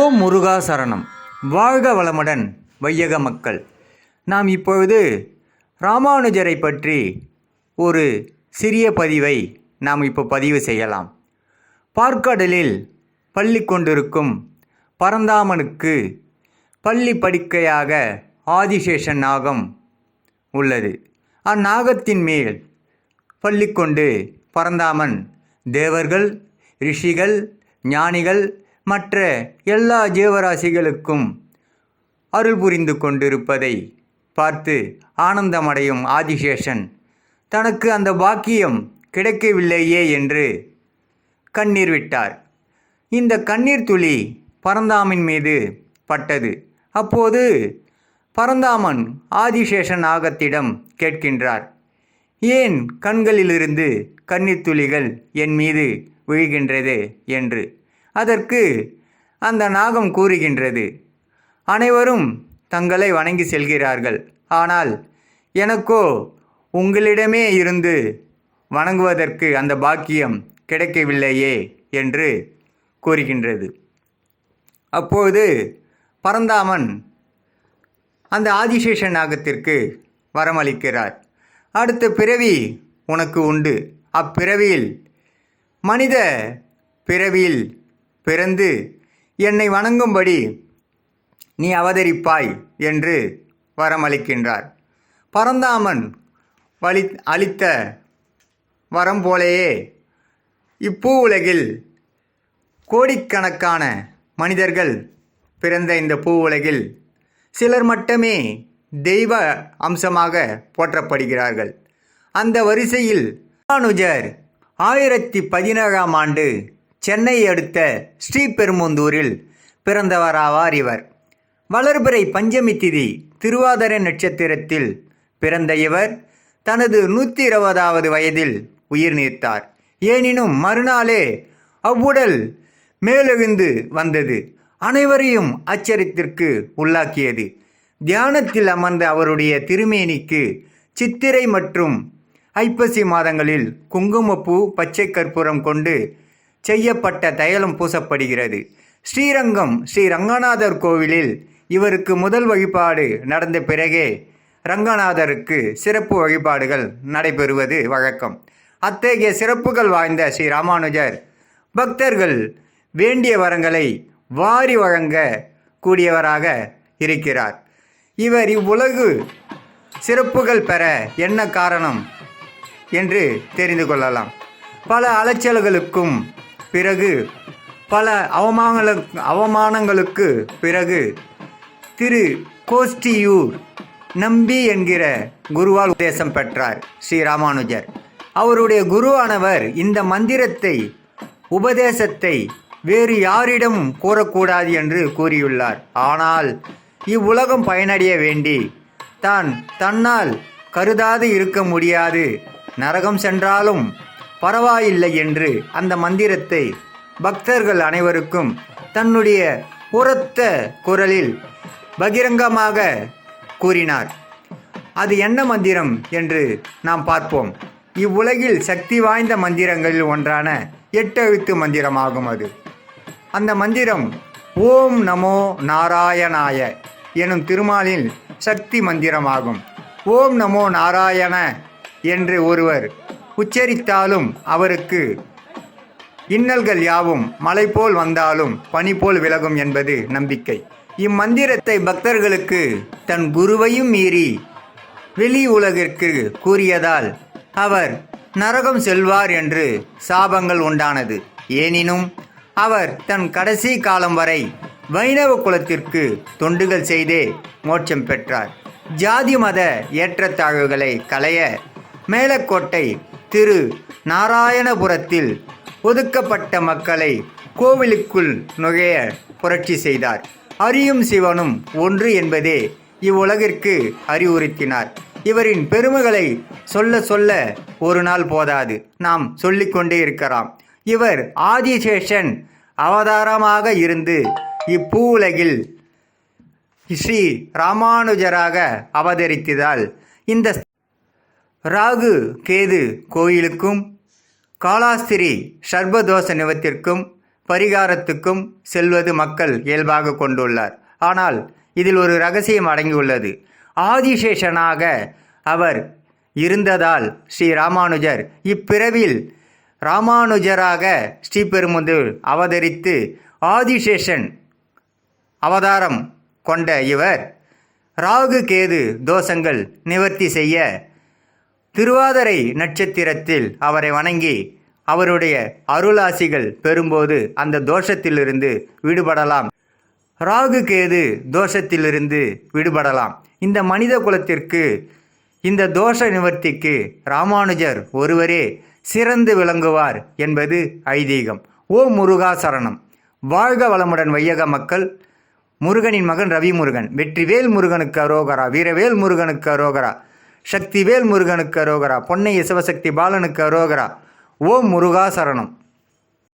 ஓம் முருகா சரணம் வாழ்க வளமுடன் வையக மக்கள். நாம் இப்பொழுது ராமானுஜரை பற்றி ஒரு சிறிய பதிவை நாம் இப்போ பதிவு செய்யலாம். பார்க்கடலில் பள்ளி கொண்டிருக்கும் பரந்தாமனுக்கு பள்ளி படுக்கையாக ஆதிசேஷன் நாகம் உள்ளது. அந்நாகத்தின் மேல் பள்ளிக்கொண்டு பரந்தாமன் தேவர்கள் ரிஷிகள் ஞானிகள் மற்ற எல்லா ஜீவராசிகளுக்கும் அருள் புரிந்து கொண்டிருப்பதை பார்த்து ஆனந்தமடையும் ஆதிசேஷன் தனக்கு அந்த பாக்கியம் கிடைக்கவில்லையே என்று கண்ணீர் விட்டார். இந்த கண்ணீர் துளி பரந்தாமின் மீது பட்டது. அப்போது பரந்தாமன் ஆதிசேஷன் ஆகத்திடம் கேட்கின்றார் ஏன் கண்களிலிருந்து கண்ணீர் துளிகள் என் மீது விழுகின்றது? என்று. அதற்கு அந்த நாகம் கூறுகின்றது. அனைவரும் தங்களை வணங்கி செல்கிறார்கள். ஆனால் எனக்கோ உங்களிடமே இருந்து வணங்குவதற்கு அந்த பாக்கியம் கிடைக்கவில்லையே என்று கூறுகின்றது. அப்போது பரந்தாமன் அந்த ஆதிசேஷ நாகத்திற்கு வரமளிக்கிறார். அடுத்த பிறவி உனக்கு உண்டு. அப்பிறவியில் மனித பிறவியில் பிறந்து என்னை வணங்கும்படி நீ அவதரிப்பாய் என்று வரமளிக்கின்றார். பரந்தாமன் வலி அளித்த வரம் போலேயே இப்பூ உலகில் கோடிக்கணக்கான மனிதர்கள் பிறந்த இந்த பூ உலகில் சிலர் மட்டுமே தெய்வ அம்சமாக போற்றப்படுகிறார்கள். அந்த வரிசையில் ராமானுஜர் ஆயிரத்தி பதினேழாம் ஆண்டு சென்னை அடுத்த ஸ்ரீபெரும்புந்தூரில் பிறந்தவராவார் இவர். வளர்பிறை பஞ்சமி திதி திருவாதிரை நட்சத்திரத்தில் பிறந்த இவர் தனது நூற்றி இருபதாவது வயதில் உயிர் நீத்தார். ஏனினும் மறுநாளே அவ்வுடல் மேலெழுந்து வந்தது. அனைவரையும் ஆச்சரியத்திற்கு உள்ளாக்கியது. தியானத்தில் அமர்ந்த அவருடைய திருமேனிக்கு சித்திரை மற்றும் ஐப்பசி மாதங்களில் குங்குமப்பூ பச்சை கற்பூரம் கொண்டு செய்யப்பட்ட தைலம் பூசப்படுகிறது. ஸ்ரீரங்கம் ஸ்ரீ ரங்கநாதர் கோவிலில் இவருக்கு முதல் வழிபாடு நடந்த பிறகே ரங்கநாதருக்கு சிறப்பு வழிபாடுகள் நடைபெறுவது வழக்கம். அத்தகைய சிறப்புகள் வாய்ந்த ஸ்ரீ ராமானுஜர் பக்தர்கள் வேண்டிய வரங்களை வாரி வழங்க கூடியவராக இருக்கிறார். இவர் இவ்வுலகு சிறப்புகள் பெற என்ன காரணம் என்று தெரிந்து கொள்ளலாம். பல அலைச்சல்களுக்கும் பிறகு பல அவமானங்கள அவமானங்களுக்கு பிறகு திரு கோஷ்டியூர் நம்பி என்கிற குருவால் உபதேசம் பெற்றார் ஸ்ரீ ராமானுஜர். அவருடைய குருவானவர் இந்த மந்திரத்தை உபதேசத்தை வேறு யாரிடம் கூறக்கூடாது என்று கூறியுள்ளார். ஆனால் இவ்வுலகம் பயனடைய வேண்டி தான் தன்னால் கருதாது இருக்க முடியாது. நரகம் சென்றாலும் பரவாயில்லை என்று அந்த மந்திரத்தை பக்தர்கள் அனைவருக்கும் தன்னுடைய உரத்த குரலில் பகிரங்கமாக கூறினார். அது என்ன மந்திரம் என்று நாம் பார்ப்போம். இவ்வுலகில் சக்தி வாய்ந்த மந்திரங்களில் ஒன்றான எட்டெழுத்து மந்திரமாகும் அது. அந்த மந்திரம் ஓம் நமோ நாராயணாய எனும் திருமாலின் சக்தி மந்திரமாகும். ஓம் நமோ நாராயண என்று ஒருவர் உச்சரித்தாலும் அவருக்கு இன்னல்கள் யாவும் மலை போல் வந்தாலும் பனி போல் விலகும் என்பது நம்பிக்கை. இம்மந்திரத்தை பக்தர்களுக்கு தன் குருவையும் மீறி வெளி உலகிற்கு கூறியதால் அவர் நரகம் செல்வார் என்று சாபங்கள் உண்டானது. எனினும் அவர் தன் கடைசி காலம் வரை வைணவ குலத்திற்கு தொண்டுகள் செய்தே மோட்சம் பெற்றார். ஜாதி மத ஏற்றத்தாழ்வுகளை களைய மேலக்கோட்டை திரு நாராயணபுரத்தில் ஒதுக்கப்பட்ட மக்களை கோவிலுக்குள் நுழைய புரட்சி செய்தார். அறியும் சிவனும் ஒன்று என்பதே இவ்வுலகிற்கு அறிவுறுத்தினார். இவரின் பெருமைகளை சொல்ல சொல்ல ஒரு நாள் போதாது. நாம் சொல்லிக்கொண்டே இருக்கலாம். இவர் ஆதிசேஷன் அவதாரமாக இருந்து இப்பூவுலகில் ஸ்ரீ ராமானுஜராக அவதரித்ததால் இந்த ராகு கேது கோயிலுக்கும் காலாஸ்திரி சர்பதோஷ நிவத்திற்கும் பரிகாரத்துக்கும் செல்வது மக்கள் இயல்பாக கொண்டுள்ளார். ஆனால் இதில் ஒரு ரகசியம் அடங்கியுள்ளது. ஆதிசேஷனாக அவர் இருந்ததால் ஸ்ரீ ராமானுஜர் இப்பிறவில் ராமானுஜராக ஸ்ரீபெரும்புதூர் அவதரித்து ஆதிசேஷன் அவதாரம் கொண்ட இவர் ராகு கேது தோஷங்கள் நிவர்த்தி செய்ய திருவாதிரை நட்சத்திரத்தில் அவரை வணங்கி அவருடைய அருளாசிகள் பெறும்போது அந்த தோஷத்திலிருந்து விடுபடலாம். ராகு கேது தோஷத்திலிருந்து விடுபடலாம். இந்த மனித குலத்திற்கு இந்த தோஷ நிவர்த்திக்கு ராமானுஜர் ஒருவரே சிறந்து விளங்குவார் என்பது ஐதீகம். ஓ முருகா சரணம். வாழ்க வளமுடன் வையக மக்கள். முருகனின் மகன் ரவி முருகன் வெற்றிவேல் முருகனுக்கு அரோகரா. வீரவேல் முருகனுக்கு அரோகரா. சக்திவேல் முருகனுக்கு அரோகரா. பொன்னைய சிவசக்தி பாலனுக்கு அரோகரா. ஓம் முருகா சரணம்.